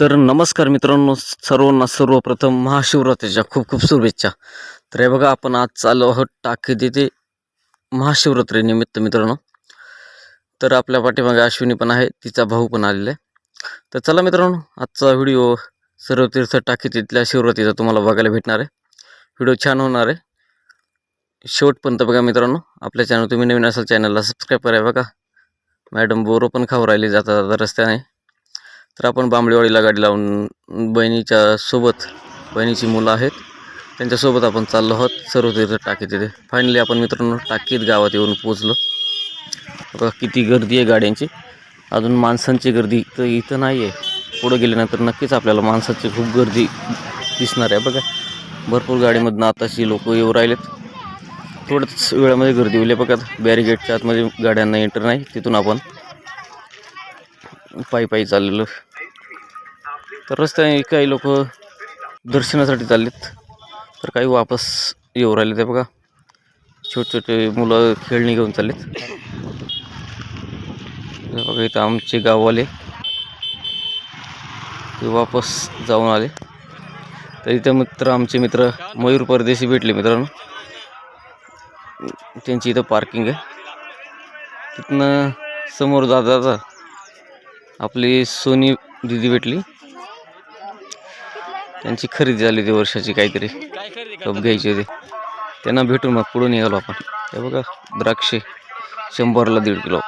तर नमस्कार मित्रांनो सर्वांना सर्वप्रथम महाशिवरात्रीच्या खूप खूप शुभेच्छा. तर हे बघा आपण आज चाललो आहोत टाकी तिथे महाशिवरात्री निमित्त मित्रांनो. तर आपल्या पाठीमागे अश्विनी पण आहे तिचा भाऊ पण आलेला आहे. तर चला मित्रांनो आजचा व्हिडिओ सर्व तीर्थ टाकी तिथल्या शिवरात्रीचा तुम्हाला बघायला भेटणार आहे. व्हिडिओ छान होणार आहे. शेवटपर्यंत बघा मित्रांनो आपल्या चॅनल तुम्ही नवीन असाल चॅनलला सबस्क्राईब करा बघा. मॅडम बोरो पण खाऊ राहिली जाता जाता रस्त्याने. तर आपण बांबळेवाडीला गाडी लावून बहिणीच्या सोबत बहिणीची मुलं आहेत. त्यांच्यासोबत आपण चाललो आहोत. सर्व तिथे टाकी तिथे. फायनली आपण मित्रांनो टाकीत गावात येऊन पोचलो बघा किती गर्दी आहे गाड्यांची. अजून माणसांची गर्दी तर इथं नाही आहे पुढं गेल्यानंतर नक्कीच आपल्याला माणसाची खूप गर्दी दिसणार आहे. बघा भरपूर गाडीमधनं आताशी लोक येऊ राहिलेत. थोड्याच वेळामध्ये गर्दी होईल. बघा बॅरिगेटच्या आतमध्ये गाड्यांना एंटर नाही. तिथून आपण पायी पायी चाललेलो. तर रस्त्याने काही लोक दर्शनासाठी चाललेत. तर काही वापस येऊ राहिले ते बघा. छोटे छोटे मुलं खेळणी घेऊन चाललेत. बघा इथं आमचे गाववाले ते वापस जाऊन आले. तर इथं मित्र आमचे मित्र मयूर परदेशी भेटले मित्रांनो. त्यांची इथं पार्किंग आहे. तिथनं समोर जाता जाता आपली सोनी दिदी भेटली. त्यांची खरेदी झाली होती वर्षाची काहीतरी. कप घ्यायची होती. त्यांना भेटून मग पुढे निघालो आपण. हे बघा द्राक्षे. शंभरला दीड किलो.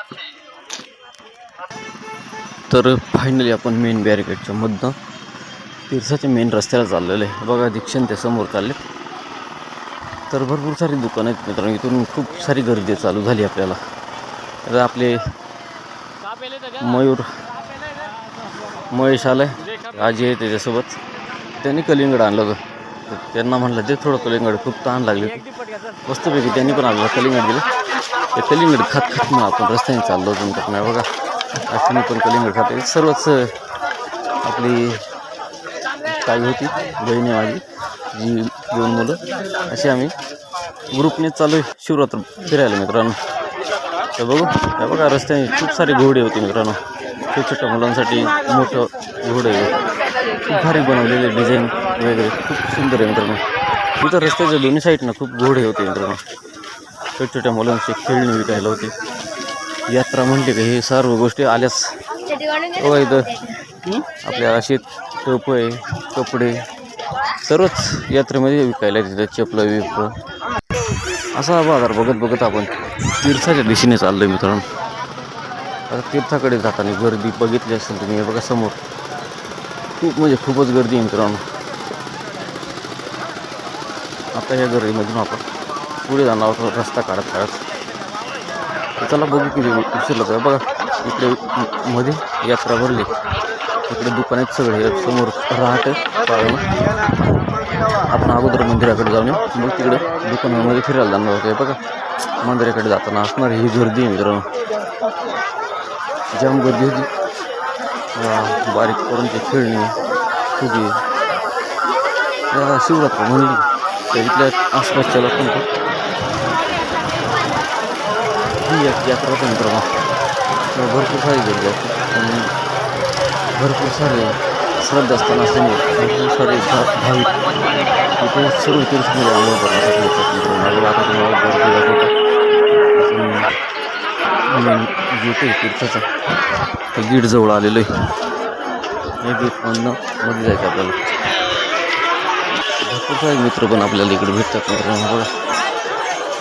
तर फायनली आपण मेन बॅरिकेडच्या मधनं तिरसाच्या मेन रस्त्याला चाललेलं आहे. बघा दीक्षण ते समोर चालले तर भरपूर सारी दुकानं आहेत मित्रांनो. इथून खूप सारी गर्दी चालू झाली आपल्याला. तर आपले मयूर महेश आलाय. आजी आहे त्याच्यासोबत. त्यांनी कलिंगड आणलं होतं त्यांना म्हणलं ते थोडं कलिंगड खूप ताण लागले. मस्तपैकी त्यांनी पण आणलं कलिंगड दिलं. ते कलिंगड खात खात मग आपण रस्त्याने चाललो होतो नाही बघा अश्विनी पण कलिंगड खाते सर्वच आपली काय होती बहिणी माझी जी दोन मुलं अशी आम्ही ग्रुपने चालू आहे शिवरात्र फिरायला मित्रांनो. तर बघू हे बघा रस्त्याने खूप सारे घोडे होते मित्रांनो. छोट्या छोट्या मुलांसाठी मोठं घोडे होते भारी बनवलेले डिझाईन वगैरे. खूप सुंदर आहे मित्रांनो. इथं रस्त्याच्या दोन्ही साईडनं खूप घोडे होते मित्रांनो. छोट्या छोट्या मुलांची खेळणी विकायला होती. यात्रा म्हणते का हे सर्व गोष्टी आल्याच. हो, इथं आपल्या अशी टोप आहे कपडे सर्वच यात्रेमध्ये विकायला तिथं चपलं विपलं. असा बाजार बघत बघत आपण तीर्थाच्या दिशेने चाललो आहे मित्रांनो. आता तीर्थाकडे जाताना गर्दी बघितली असेल तुम्ही हे बघा समोर. खूप म्हणजे खूपच गर्दी मित्रांनो. आता ह्या गर्दीमधून आपण पुढे जाणार आहोत रस्ता काढत काढत. चला बघू किती उशीर लागतो बघा इकडे मध्ये यात्रा भरली. इकडे दुकान आहेत सगळे हे समोर राहत पाळणं. आपण अगोदर मंदिराकडे जाऊन येऊ. मग तिकडे दुकानामध्ये फिरायला जाणार होतो बघा. मंदिराकडे जाताना असणार ही गर्दी मित्रांनो. जाम गर्दी होती. बारीक पोरांची खेळणी फुगे. शिवरात्र म्हणली तर इथल्या आसपासच्या लोकांना ही एक यात्रा तंत्र भरपूर सारी गर्दी असते. आणि भरपूर सारे श्रद्धा श्रद्धास्थान असल्यामुळे भरपूर सारे भाविक. इथे सर्व तीर्थमध्ये अनुभव करण्यासाठी येतात मित्रांनो आता तुम्हाला गर्दी दाखवतात मेन गेट आहे. तीर्थाचा त्या गेटजवळ आलेलो आहे. या गेटमधनं मध्ये जायचं आपल्याला. भरपूर सारे मित्र पण आपल्याला इकडे भेटतात. मित्रांनो बघा.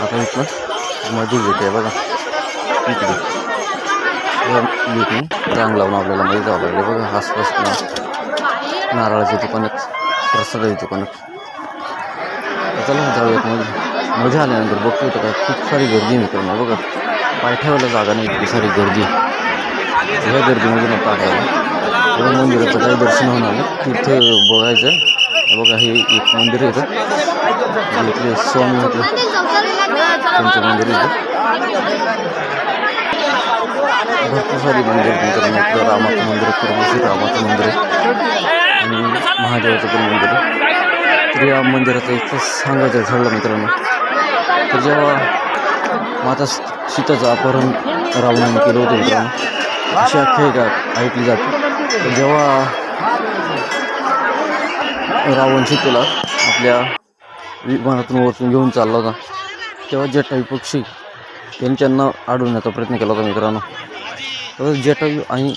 आता इथनं मध्ये गेट आहे बघा. इकडे. या गेटने रांग लावून आपल्याला मध्ये जावं लागलं. बघा आसपास ना नारळाच्या दुकानात प्रसादाच्या दुकानात चला जाऊयात मध्ये मध्ये आल्यानंतर बघतो तर काय खूप सारी गर्दी मित्रांनो. बघा. पाय ठेवायला जागा नाही इतकी सारी गर्दी. ह्या गर्दीमधून आता आपल्याला एवढं मंदिराचं काही दर्शन होणार नाही. तिथं बघायचं. बघा हे एक मंदिर येतं इथले स्वामी होते त्यांचं मंदिर येतं भरपूर सारी मंदिर मित्रांनो रामाचं मंदिर आहे. रामाचं मंदिर आहे. आणि महादेवाचं पण मंदिर आहे. तर या मंदिराचं इथं सांगायचं ठरलं मित्रांनो. तर जेव्हा माता सीताचं अपहरण रावणाने केलं होतं मित्रांनो अशी आख्यायिका ऐकली जाते. जेव्हा रावण सीतेला आपल्या विमानातून वरतून घेऊन चालला होता तेव्हा जटायू पक्षी त्यांच्यांना अडवण्याचा प्रयत्न केला होता मित्रांनो. तर जटायू आणि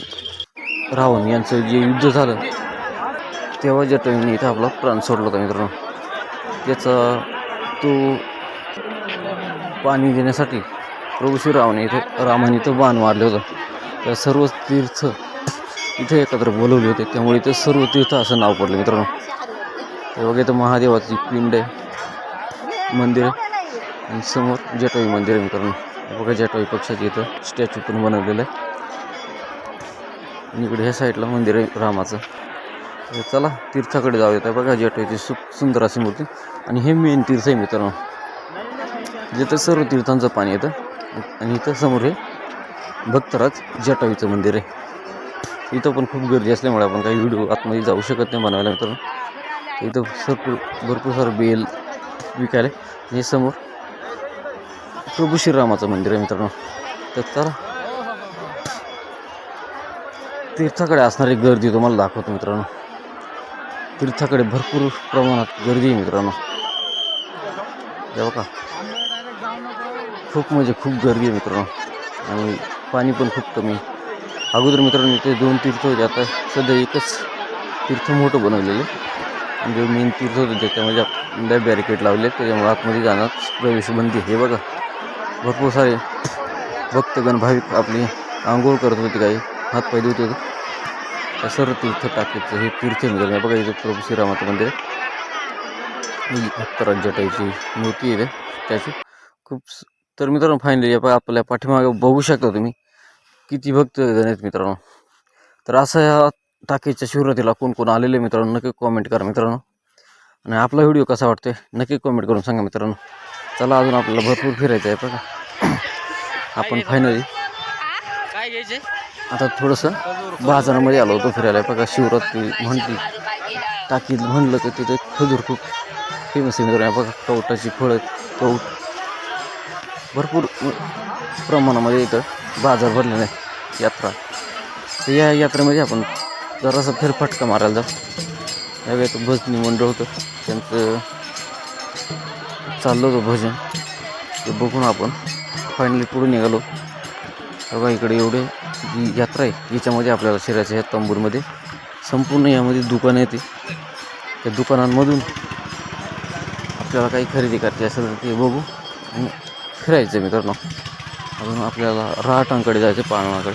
रावण यांचं जे युद्ध झालं तेव्हा जटायूने इथं आपला प्राण सोडला होता मित्रांनो. त्याचा तो पाणी देण्यासाठी प्रभू श्रीरामाने इथं रामाने इथं बाण मारलं होतं. त्या सर्व तीर्थ इथे एकत्र बोलवले होते. त्यामुळे इथं सर्व तीर्थ असं नाव पडलं मित्रांनो. हे बघा इथं महादेवाची पिंड आहे. मंदिर आहे. आणि समोर जटाई मंदिर आहे मित्रांनो. हे बघा जटाई पक्षाचे इथं स्टॅच्यू पण बनवलेलं आहे. आणि इकडे ह्या साईडला मंदिर आहे रामाचं. चला तीर्थाकडे जाऊ येतं बघा जटाईची सु सुंदर अशी मूर्ती. आणि हे मेन तीर्थ आहे मित्रांनो. जिथं सर्व तीर्थांचं पाणी येतं. आणि इथं समोर हे भक्तराज जटावीचं मंदिर आहे. इथं पण खूप गर्दी असल्यामुळे आपण काही व्हिडिओ आतमध्ये जाऊ शकत नाही बनवायला मित्रांनो तर. इथं भरपूर भरपूर सारं बेल विकायला आणि हे समोर प्रभू श्रीरामाचं मंदिर आहे मित्रांनो. तर तीर्थाकडे असणारी गर्दी तुम्हाला दाखवतो मित्रांनो. तीर्थाकडे भरपूर प्रमाणात गर्दी आहे मित्रांनो. हे का खूप म्हणजे खूप गर्दी आहे मित्रांनो. आणि पाणी पण खूप कमी. अगोदर मित्रांनो इथे दोन तीर्थ होते आता सध्या एकच तीर्थ मोठं बनवलेलं आहे. आणि जो मेन तीर्थ होतं त्याच्यामध्ये आपल्या बॅरिकेड लावले त्याच्यामुळे आतमध्ये जाणार प्रवेशबंदी हे बघा भरपूर सारे भक्तगण भाविक आपली आंघोळ करत होते काही हातपाय धुत होते. त्या सर्व तीर्थ टाकीचं हे तीर्थ मिळालं आहे बघा इथं प्रभू श्रीरामाचं मंदिर आहे. भक्तराज जटाईची मूर्ती आहे त्याची खूप तर मित्रांनो फायनली आपल्या पाठीमागे बघू शकता तुम्ही किती भक्त आहेत मित्रांनो. तर असं ह्या टाकीच्या शिवरातीला कोण कोण आलेले मित्रांनो नक्की कॉमेंट करा मित्रांनो. आणि आपला व्हिडिओ कसा वाटतोय नक्की कॉमेंट करून सांगा मित्रांनो. चला अजून आपल्याला भरपूर फिरायचं आहे बघा. आपण फायनली काय घ्यायचे? आता थोडंसं बाजारामध्ये आलो होतो फिरायला बघा शिवरात्री म्हणली टाकीत म्हणलं तर तिथे खजूर खूप फेमस आहे मित्रांनो बघा कवटाची फळं कवट भरपूर प्रमाणामध्ये इथं बाजार भरलेला आहे यात्रा. तर या यात्रेमध्ये आपण जरासं फेरफटका मारायला जाऊ. यावेळी तर भजनी मंडळ होतं. त्यांचं चाललं होतं भजन. ते बघून आपण फायनली पुढे निघालो. बघा इकडे एवढे जी यात्रा आहे याच्यामध्ये आपल्याला शहराच्या ह्या तंबूरमध्ये. संपूर्ण यामध्ये दुकानं येते त्या दुकानांमधून आपल्याला काही खरेदी करायची असेल तर ते बघू आणि फिरायचं मित्रांनो. अजून आपल्याला राहटांकडे जायचं पाळणाकडे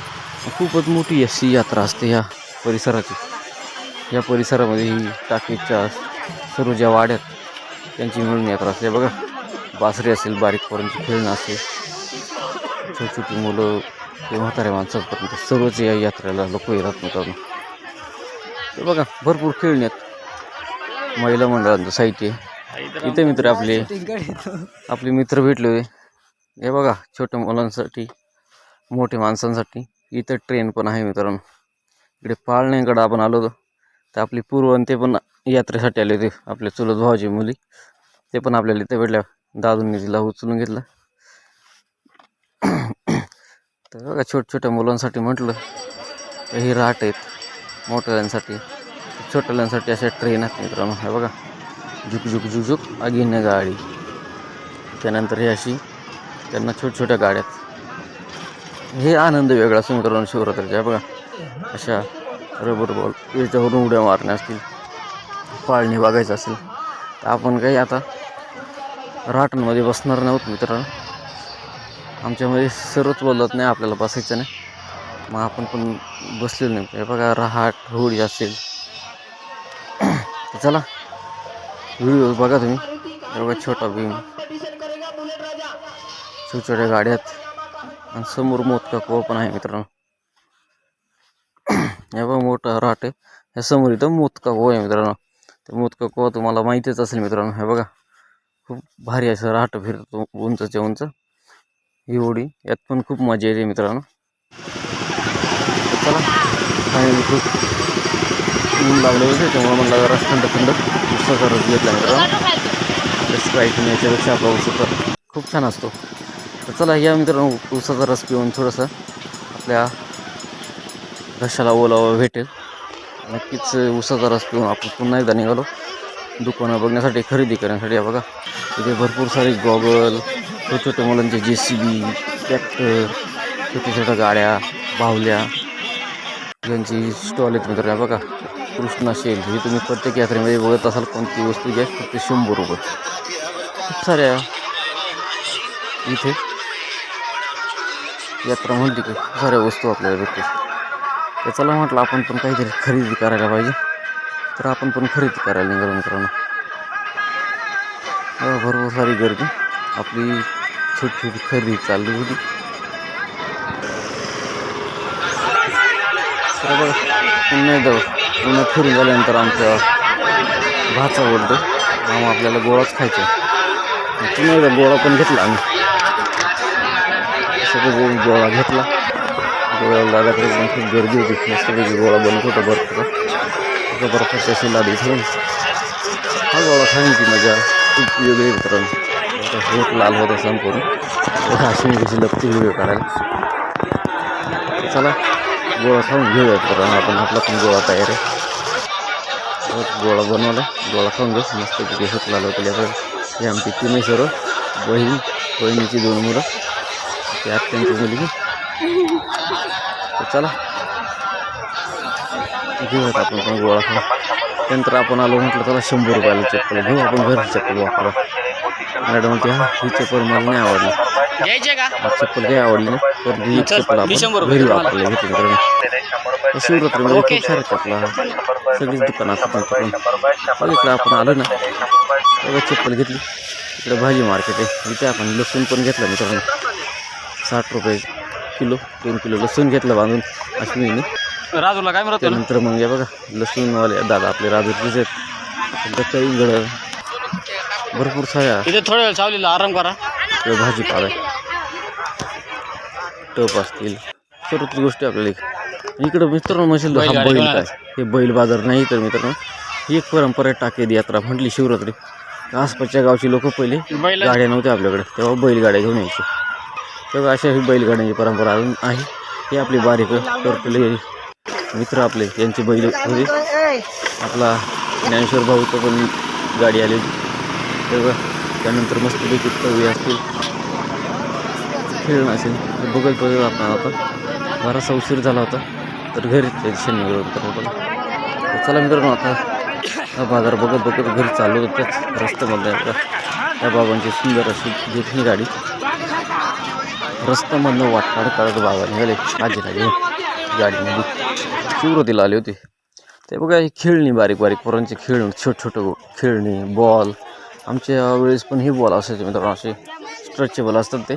खूपच मोठी अशी यात्रा असते ह्या परिसराची. या परिसरामध्ये ही टाकीच्या सर्व ज्या वाड्यात त्यांची मिळून यात्रा असते. बघा बासरी असेल बारीक पोरांची खेळणं असेल छोटी छोटी मुलं ते म्हाताऱ्या माणसापर्यंत सर्वच या यात्रेला लोक येतात मित्रांनो. ते बघा भरपूर खेळणी आहेत. महिला मंडळांचं साहित्य. इथे मित्र आपले आपले मित्र भेटले होते. हे बघा छोट्या मुलांसाठी मोठ्या माणसांसाठी इथं ट्रेन पण आहे मित्रांनो. इकडे पाळण्याकडं आपण आलो होतो तर आपली पूर्व आणि ते पण यात्रेसाठी आले होते आपले चुलत भावाची मुली. ते पण आपल्याला इथे भेटल्या दादूंनी तिला उचलून घेतलं. तर बघा छोट छोट्या मुलांसाठी म्हटलं तर ही राट आहेत मोठ्याल्यांसाठी छोट्याल्यांसाठी अशा ट्रेन आहेत मित्रांनो. हे बघा झुक झुक झुक झुक आगीन गाडी. त्यानंतर ही अशी त्यांना छोट्या छोट्या गाड्यात हे आनंद वेगळा असतो मित्रांनो शिवरात्रीच्या बघा अशा रबर बॉल याच्यावरून उड्या मारण्या असतील पाळणी वागायचं असेल तर आपण काही आता राटांमध्ये बसणार नव्हत मित्रांनो. आमच्यामध्ये सर्वच बोलत नाही आपल्याला बसायचं नाही. मग आपण पण बसलेलो नाही. हे बघा रहाट होळी असेल. तर चला व्हिडिओ बघा तुम्ही. एवढा बघा छोटा भीम. छोट्या छोट्या गाड्यात. आणि समोर मोदका कुवा पण आहे मित्रांनो. हे बघा मोठा राट आहे ह्या समोर इथं मोदका कुवा आहे मित्रांनो. ते मोदका कुवा तुम्हाला माहितीच असेल मित्रांनो. हे बघा. खूप भारी असं राट फिरतो उंचच्या उंच. ही ओढी यात पण खूप मजा येते मित्रांनो. चला. फायनली खूप ऊन लागलं होते. त्यामुळे म्हणलं जरा थंड थंड उत्साह घेतला मित्रांनो. स्प्राईट याच्यापेक्षा आपला उसाचा खूप छान असतो. तर चला या मित्रांनो उसाचा रस पिऊन थोडंसं आपल्या घशाला ओलावा भेटेल. नक्कीच उसाचा रस पिऊन आपण पुन्हा एकदा निघालो. दुकानं बघण्यासाठी खरेदी करण्यासाठी. बघा इथे भरपूर सारे गॉगल छोटे छोटे मुलांचे जे सी बी ट्रॅक्टर छोट्या छोट्या गाड्या बाहुल्या यांची स्टॉल आहेत मित्र बघा कृष्णा शेल ही तुम्ही प्रत्येक यात्रेमध्ये बघत असाल कोणती वस्तू घ्या फक्त शंभर रुपये. खूप साऱ्या इथे यात्रा म्हणते की खूप साऱ्या वस्तू आपल्याला भेटतील. तर चला म्हटलं आपण पण काहीतरी खरेदी करायला पाहिजे. तर आपण पण खरेदी करायला निघालो मित्रांनो. हो, भरपूर सारी गर्दी. आपली छोटी छोटी खरेदी चालली होती. बघा पुन्हा एकदा पुन्हा फिरून झाल्यानंतर आमच्या भाचा बोलतो आम्हाला आपल्याला गोळाच खायचा. पुन्हा एकदा गोळा पण घेतला आम्ही. सगळं गोळा घेतला गोळ्याला दादाकडे पण खूप गर्दी होती मस्तपैकी गोळा बनत होता बर्फाचा त्या बर्फाची अशी लादी ठेवून हा गोळा खाण्याची मजा खूप वेगळी मित्रांनो आता होत लाल होता संपूर्ण बघा अशी कशी लपती व्हिडिओ काढायला चला गोळा खाऊन घेऊया मित्रांनो आपण आपला पण गोळा तयार आहे बघ, गोळा बनवला गोळा खाऊन घेऊ मस्तपैकी होत लाल होते आता हे आमची तिन्ही सर्व बहीण बहिणीची दोन मुलं ते अत्यंत मुलगी. तर चला. घेऊयात आपण पण गोळा त्यानंतर आपण आलो म्हटलं चला शंभर रुपयाला चप्पल घेऊ. आपण घरी चप्पल वापरा. मॅडम म्हणते हा ही चप्पल मला नाही आवडली. घ्यायचे का? चप्पल काही आवडली नाही. पण ही चप्पल आपण घरी. वापरली घेतली शिवरात्रीमध्ये ओके. खूप साऱ्या चपला सगळीच दुकान असतात इकडे आपण आलो ना चप्पल घेतली. इकडे भाजी मार्केट आहे. इथे आपण लसूण पण घेतलं मित्रांनो. साठ रुपये किलो दोन किलो लसूण घेतलं बांधून अश्विनीने. राजूला काय मिळत? त्यानंतर मग या बघा लसूणवाले दादा आपले राजूरचेच आहेत त्यांचं कळीगड भरपूर साऱ्या इथे थोड्या वेळ सावलीला आराम करा. भाजीपाला. टप असतील. सर्वच गोष्टी आपल्याला इक- इकडं मित्रांनो म्हणशील हा बैल काय? हे बैल बाजार नाही तर मित्रांनो ही एक परंपरा टाकेद यात्रा म्हटली शिवरात्री. आसपासच्या गावची लोक पहिले गाड्या नव्हत्या आपल्याकडे तेव्हा बैलगाड्या घेऊन यायचे. तेव्हा अशा ही बैलगाड्यांची परंपरा अजून आहे. हे आपली बारीक करतले मित्र आपले यांचे बैल होते. आपला ज्ञानेश्वर भाऊचं पण गाडी आली होती. तेव्हा त्यानंतर मस्त देखील कवी असतील. खेळणं असेल. बघत बघत आपण आता. बराचसा उशीर झाला होता. तर घरी त्या दिशेने निघालो तर बघा चला मित्रांनो आता हा बाजार बघत बघत घरी चालू होतो त्याच रस्त्यामध्ये आता त्या बाबांची सुंदर अशी घेतली गाडी. रस्त्यामधनं वाटणार काढत बाबा निघाले. आजीला घेऊन गाडीमध्ये शिवरातीला आले होते. ते बघा ही खेळणी बारीक बारीक पोरांची खेळ छोट छोटं खेळणी बॉल आमच्या वेळेस पण हे बॉल असायचे मित्रांनो. असे स्ट्रेचेबल असतात ते.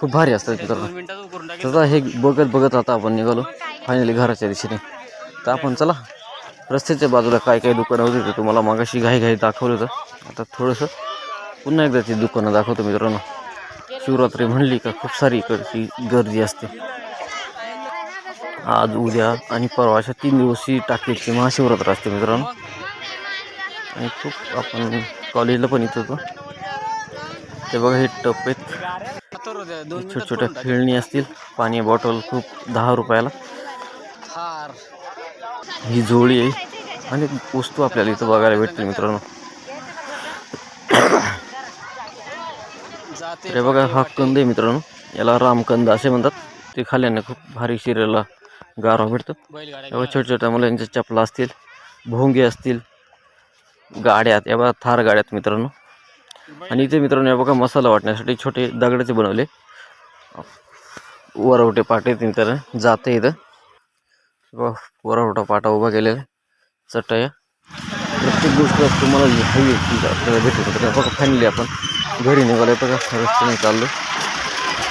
खूप भारी असतात मित्रांनो. दोन तर हे बघत बघत आता आपण निघालो. फायनली घराच्या दिशेने. तर आपण चला. रस्त्याच्या बाजूला काय काय दुकानं होती ते तुम्हाला मागाशी घाई घाई दाखवलं होतं. आता थोडंसं पुन्हा एकदा ती दुकानं दाखवतो मित्रांनो. शिवरात्री म्हणली का खूप सारी इकडची गर्दी असते. आज उद्या आणि परवा अशा तीन दिवस ही टाकेची महाशिवरात्र असते मित्रांनो. आणि खूप आपण कॉलेजला पण येत होतो. ते बघा हे टप आहेत. छोट्या छोट्या खेळणी असतील. पाणी बॉटल खूप दहा रुपयाला. हार. ही जोडी आहे. आणि वस्तू आपल्याला इथं बघायला भेटतील मित्रांनो. हे बघा हा कंद आहे मित्रांनो. याला रामकंद असे म्हणतात. ते खाल्ल्याने खूप भारी शरीराला गारवा भेटतो. तेव्हा छोट्या छोट्या मुलांच्या चपला असतील भोंगे असतील गाड्यात या बघा थार गाड्यात मित्रांनो. आणि इथे मित्रांनो या बघा मसाला वाटण्यासाठी छोटे दगडाचे बनवले. वरवटे पाटे मित्रांनो जाते इथं. बघा वरवटा पाटा उभा केलेला. चटया प्रत्येक गोष्ट तुम्हाला हवी आपल्याला भेटू शकते. बघा फायनली आपण घरी निघालो बघा रस्त्याने चाललो.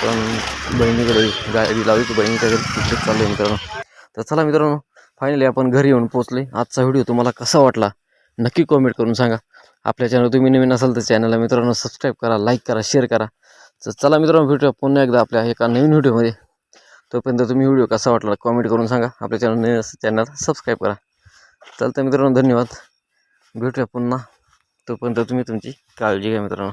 पण बहिणीकडे गाडी लावली तर बहिणीच्या घरी तिकडेच चाललो आहे मित्रांनो. तर चला मित्रांनो फायनली आपण घरी येऊन पोचले आजचा व्हिडिओ तुम्हाला कसा वाटला नक्की कॉमेंट करून सांगा. आपल्या चॅनल तुम्ही नवीन असाल तर चॅनलला मित्रांनो सबस्क्राईब करा लाईक करा शेअर करा. तर चला मित्रांनो भेटूया पुन्हा एकदा आपल्या एका नवीन व्हिडिओमध्ये तोपर्यंत तुम्ही व्हिडिओ कसा वाटला कॉमेंट करून सांगा. आपल्या चॅनल नवीन चॅनल सबस्क्राईब करा. चालतं मित्रांनो धन्यवाद. भेटूया पुन्हा. तोपर्यंत तुम्ही तुमची काळजी घ्या मित्रांनो.